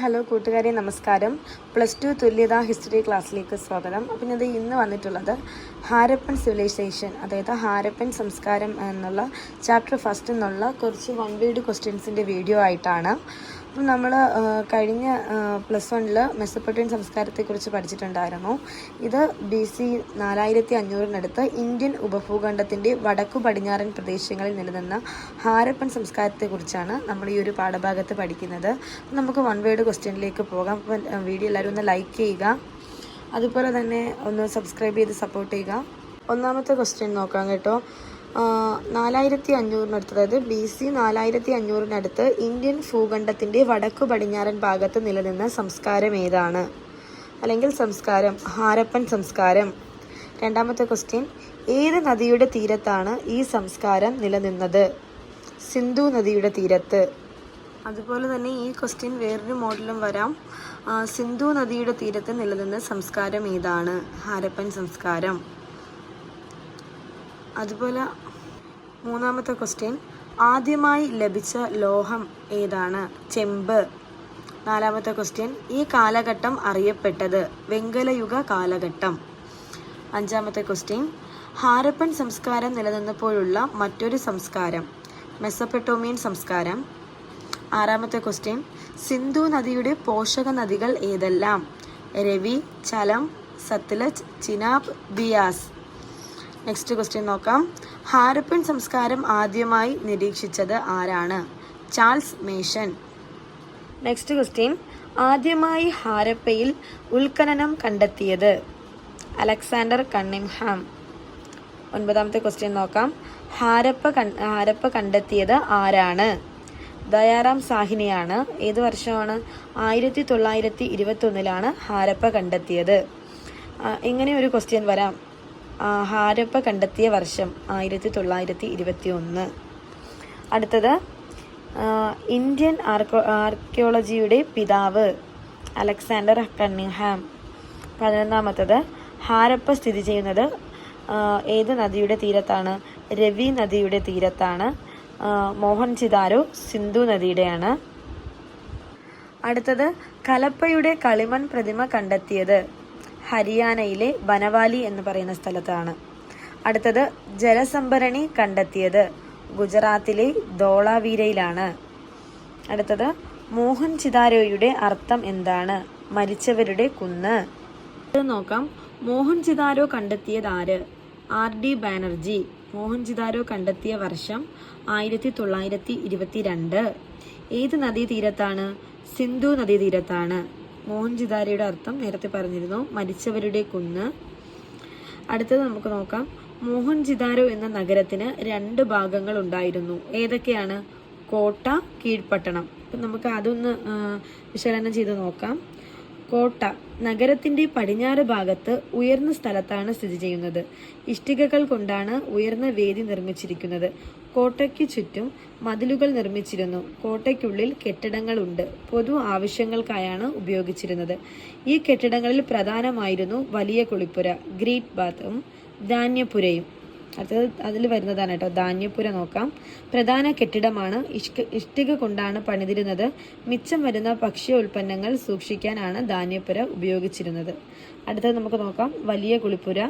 Hello കൂട്ടുകാരെ നമസ്കാരം. Plus two തുല്യതാ ഹിസ്റ്ററി ക്ലാസ്സിലേക്ക് സ്വാഗതം. അപ്പം ഇത് ഇന്ന് വന്നിട്ടുള്ളത് ഹാരപ്പൻ സിവിലൈസേഷൻ അതായത് ഹാരപ്പൻ സംസ്കാരം എന്നുള്ള ചാപ്റ്റർ ഫസ്റ്റ് എന്നുള്ള കുറച്ച് വൺ വേഡ് ക്വസ്റ്റ്യൻസിന്റെ വീഡിയോ ആയിട്ടാണ്. അപ്പം നമ്മൾ കഴിഞ്ഞ പ്ലസ് വണ്ണിൽ മെസ്സപ്പെട്ടിയൻ സംസ്കാരത്തെക്കുറിച്ച് പഠിച്ചിട്ടുണ്ടായിരുന്നു. ഇത് ബി സി നാലായിരത്തി അഞ്ഞൂറിനടുത്ത് ഇന്ത്യൻ ഉപഭൂഖണ്ഡത്തിന്റെ വടക്കു പടിഞ്ഞാറൻ പ്രദേശങ്ങളിൽ നിലനിന്ന ഹാരപ്പൻ സംസ്കാരത്തെക്കുറിച്ചാണ് നമ്മൾ ഈ ഒരു പാഠഭാഗത്ത് പഠിക്കുന്നത്. നമുക്ക് വൺ വേഡ് ക്വസ്റ്റ്യനിലേക്ക് പോകാം. അപ്പം വീഡിയോ എല്ലാവരും ഒന്ന് ലൈക്ക് ചെയ്യുക. അതുപോലെ തന്നെ ഒന്ന് സബ്സ്ക്രൈബ് ചെയ്ത് സപ്പോർട്ട് ചെയ്യുക. ഒന്നാമത്തെ ക്വസ്റ്റ്യൻ നോക്കാം കേട്ടോ. നാലായിരത്തി അഞ്ഞൂറിനടുത്ത് അതായത് ബി സി നാലായിരത്തി അഞ്ഞൂറിനടുത്ത് ഇന്ത്യൻ ഭൂഖണ്ഡത്തിന്റെ വടക്കു പടിഞ്ഞാറൻ ഭാഗത്ത് നിലനിന്ന സംസ്കാരം ഏതാണ്? അല്ലെങ്കിൽ സംസ്കാരം ഹാരപ്പൻ സംസ്കാരം. രണ്ടാമത്തെ ക്വസ്റ്റ്യൻ ഏത് നദിയുടെ തീരത്താണ് ഈ സംസ്കാരം നിലനിന്നത്? സിന്ധു നദിയുടെ തീരത്ത്. അതുപോലെ തന്നെ ഈ ക്വസ്റ്റ്യൻ വേറൊരു മോഡലും വരാം. സിന്ധു നദിയുടെ തീരത്ത് നിലനിന്ന സംസ്കാരം ഏതാണ്? ഹാരപ്പൻ സംസ്കാരം. അതുപോലെ മൂന്നാമത്തെ ക്വസ്റ്റ്യൻ ആദ്യമായി ലഭിച്ച ലോഹം ഏതാണ്? ചെമ്പ്. നാലാമത്തെ ക്വസ്റ്റ്യൻ ഈ കാലഘട്ടം അറിയപ്പെട്ടത് വെങ്കലയുഗ കാലഘട്ടം. അഞ്ചാമത്തെ ക്വസ്റ്റ്യൻ ഹാരപ്പൻ സംസ്കാരം നിലനിന്നപ്പോഴുള്ള മറ്റൊരു സംസ്കാരം മെസ്സപ്പെട്ടോമിയൻ സംസ്കാരം. ആറാമത്തെ ക്വസ്റ്റ്യൻ സിന്ധു നദിയുടെ പോഷക നദികൾ ഏതെല്ലാം? രവി ചലം സത്ലജ് ചിനാബ് ബിയാസ്. നെക്സ്റ്റ് ക്വസ്റ്റ്യൻ നോക്കാം. ഹാരപ്പൻ സംസ്കാരം ആദ്യമായി നിരീക്ഷിച്ചത് ആരാണ്? Charles mason. നെക്സ്റ്റ് ക്വസ്റ്റ്യൻ ആദ്യമായി ഹാരപ്പയിൽ ഉൽഖനനം കണ്ടെത്തിയത് അലക്സാണ്ടർ കണ്ണിംഹാം. ഒൻപതാമത്തെ ക്വസ്റ്റ്യൻ നോക്കാം. ഹാരപ്പ ഹാരപ്പ കണ്ടെത്തിയത് ആരാണ്? ദയാറാം സാഹിനിയാണ്. ഏത് വർഷമാണ്? ആയിരത്തി തൊള്ളായിരത്തി ഇരുപത്തി ഒന്നിലാണ് ഹാരപ്പ കണ്ടെത്തിയത്. ഇങ്ങനെ ഒരു ക്വസ്റ്റ്യൻ വരാം? ഹാരപ്പ കണ്ടെത്തിയ വർഷം ആയിരത്തി തൊള്ളായിരത്തി ഇരുപത്തി ഒന്ന് അടുത്തത് ഇന്ത്യൻ ആർക്കോ ആർക്കിയോളജിയുടെ പിതാവ് അലക്സാണ്ടർ കണ്ണിഹാം പതിനൊന്നാമത്തത് ഹാരപ്പ സ്ഥിതി ചെയ്യുന്നത് ഏത് നദിയുടെ തീരത്താണ്? രവി നദിയുടെ തീരത്താണ്. മോഹൻ മോഹൻജിദാരോ സിന്ധു നദിയുടെയാണ്. അടുത്തത് കലപ്പയുടെ കളിമൺ പ്രതിമ കണ്ടെത്തിയത്. ഹരിയാനയിലെ ബനവാലി എന്ന് പറയുന്ന സ്ഥലത്താണ്. അടുത്തത് ജലസംഭരണി കണ്ടെത്തിയത് ഗുജറാത്തിലെ ധോളാവീരയിലാണ്. അടുത്തത് മോഹൻ ചിതാരോയുടെ അർത്ഥം എന്താണ്? മരിച്ചവരുടെ കുന്ന്. നോക്കാം. മോഹൻ ചിതാരോ കണ്ടെത്തിയത് ആര്? R D Banerjee. മോഹൻ ചിതാരോ കണ്ടെത്തിയ വർഷം ആയിരത്തി തൊള്ളായിരത്തി ഇരുപത്തിരണ്ട് ഏത് നദീതീരത്താണ്? സിന്ധു നദീതീരത്താണ്. മോഹൻ ചിദാരയുടെ അർത്ഥം നേരത്തെ പറഞ്ഞിരുന്നു മരിച്ചവരുടെ കുന്ന്. അടുത്തത് നമുക്ക് നോക്കാം. മോഹൻ ജിതാരോ എന്ന നഗരത്തിന് രണ്ട് ഭാഗങ്ങൾ ഉണ്ടായിരുന്നു. ഏതൊക്കെയാണ്? കോട്ട കീഴ്പട്ടണം. അപ്പം നമുക്ക് അതൊന്ന് വിശകലനം ചെയ്ത് നോക്കാം. കോട്ട നഗരത്തിന്റെ പടിഞ്ഞാറ് ഭാഗത്ത് ഉയർന്ന സ്ഥലത്താണ് സ്ഥിതി ചെയ്യുന്നത്. ഇഷ്ടികകൾ കൊണ്ടാണ് ഉയർന്ന വേദി നിർമ്മിച്ചിരിക്കുന്നത്. കോട്ടയ്ക്ക് ചുറ്റും മതിലുകൾ നിർമ്മിച്ചിരുന്നു. കോട്ടയ്ക്കുള്ളിൽ കെട്ടിടങ്ങളുണ്ട്. പൊതു ആവശ്യങ്ങൾക്കായാണ് ഉപയോഗിച്ചിരുന്നത്. ഈ കെട്ടിടങ്ങളിൽ പ്രധാനമായിരുന്നു വലിയ കുളിപ്പുര ഗ്രീറ്റ് ബാത്തും ധാന്യപുരയും അടുത്തത് അതിൽ വരുന്നതാണ് കേട്ടോ ധാന്യപുര നോക്കാം. പ്രധാന കെട്ടിടമാണ്. ഇഷ്ക ഇഷ്ടിക കൊണ്ടാണ് പണിതിരുന്നത്. മിച്ചം വരുന്ന ഭക്ഷ്യ ഉൽപ്പന്നങ്ങൾ സൂക്ഷിക്കാനാണ് ധാന്യപുര ഉപയോഗിച്ചിരുന്നത്. അടുത്തത് നമുക്ക് നോക്കാം. വലിയ കുളിപ്പുര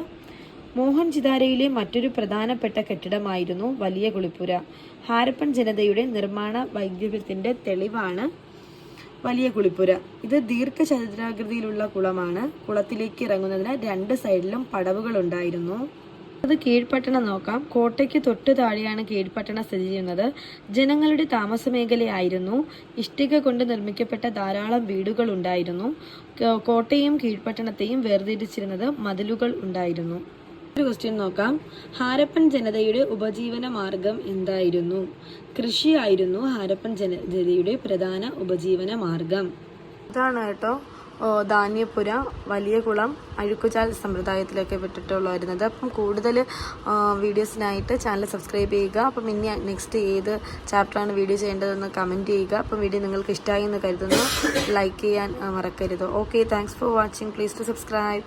മോഹൻ ജിദാരയിലെ മറ്റൊരു പ്രധാനപ്പെട്ട കെട്ടിടമായിരുന്നു വലിയ കുളിപ്പുര. ഹാരപ്പൻ ജനതയുടെ നിർമ്മാണ വൈദ്യുതത്തിന്റെ തെളിവാണ് വലിയ കുളിപ്പുര. ഇത് ദീർഘചതുരാകൃതിയിലുള്ള കുളമാണ്. കുളത്തിലേക്ക് ഇറങ്ങുന്നതിന് രണ്ട് സൈഡിലും പടവുകൾ ഉണ്ടായിരുന്നു അത് കീഴ്പട്ടണം നോക്കാം. കോട്ടയ്ക്ക് തൊട്ടു താഴെയാണ് കീഴ്പട്ടണം സ്ഥിതി ചെയ്യുന്നത്. ജനങ്ങളുടെ താമസ മേഖലയായിരുന്നു ഇഷ്ടിക കൊണ്ട് നിർമ്മിക്കപ്പെട്ട ധാരാളം വീടുകൾ ഉണ്ടായിരുന്നു. കോട്ടയും കീഴ്പട്ടണത്തെയും വേർതിരിച്ചിരുന്നത് മതിലുകൾ ഉണ്ടായിരുന്നു. ഒരു ക്വസ്റ്റ്യൻ നോക്കാം. ഹാരപ്പൻ ജനതയുടെ ഉപജീവന മാർഗം എന്തായിരുന്നു? കൃഷിയായിരുന്നു ഹാരപ്പൻ ജനതയുടെ പ്രധാന ഉപജീവന മാർഗം. അതാണ് കേട്ടോ ധാന്യപുര വലിയ കുളം അഴുക്കുചാൽ സമ്പ്രദായത്തിലൊക്കെ വിട്ടിട്ടുള്ളായിരുന്നത്. അപ്പം കൂടുതൽ വീഡിയോസിനായിട്ട് ചാനൽ സബ്സ്ക്രൈബ് ചെയ്യുക. അപ്പം ഇനി നെക്സ്റ്റ് ഏത് ചാപ്റ്ററാണ് വീഡിയോ ചെയ്യേണ്ടതെന്ന് കമന്റ് ചെയ്യുക. അപ്പം വീഡിയോ നിങ്ങൾക്ക് ഇഷ്ടമായി എന്ന് കരുതുന്നു. ലൈക്ക് ചെയ്യാൻ മറക്കരുത്. Okay thanks for watching. Please to subscribe.